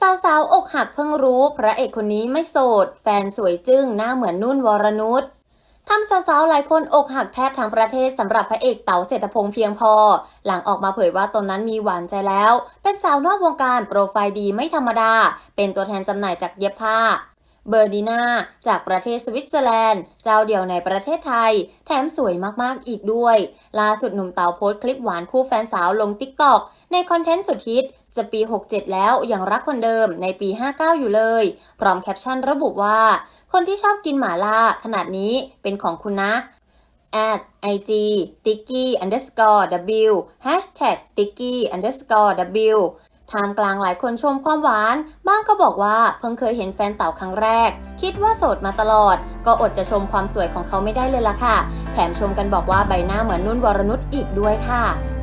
สาวๆอกหักเพิ่งรู้ พระเอกคนนี้ไม่โสด แฟนสวยจึ้งหน้าเหมือนนุ่นวรนุชทำสาวๆหลายคนอกหักแทบทั้งประเทศสำหรับพระเอกเต๋าเศรษฐพงษ์เพียงพอ หลังออกมาเผยว่าตนนั้นมีหวานใจแล้ว เป็นสาวนอกวงการโปรไฟล์ดีไม่ธรรมดา เป็นตัวแทนจำหน่ายจากเย็บผ้า เบอร์ดีนาจากประเทศสวิตเซอร์แลนด์ เจ้าเดียวในประเทศไทย แถมสวยมากๆอีกด้วย ล่าสุดหนุ่มเต๋าโพสต์คลิปหวานคู่แฟนสาวลงติ๊กต็อกในคอนเทนต์สุดฮิต จะปี 67 แล้วยังรักคนเดิมในปี 59 อยู่เลย พร้อมแคปชั่นระบุว่า คนที่ชอบกินหมาล่าขนาดนี้เป็นของคุณนะ at ig tiki underscore w hashtag tiki underscore w ท่ามกลางหลายคนชมความหวาน บ้างก็บอกว่าเพิ่งเคยเห็นแฟนเต่าครั้งแรก คิดว่าโสดมาตลอด ก็อดจะชมความสวยของเขาไม่ได้เลยล่ะค่ะ แถมชมกันบอกว่าใบหน้าเหมือนนุ่นวรนุชอีกด้วยค่ะ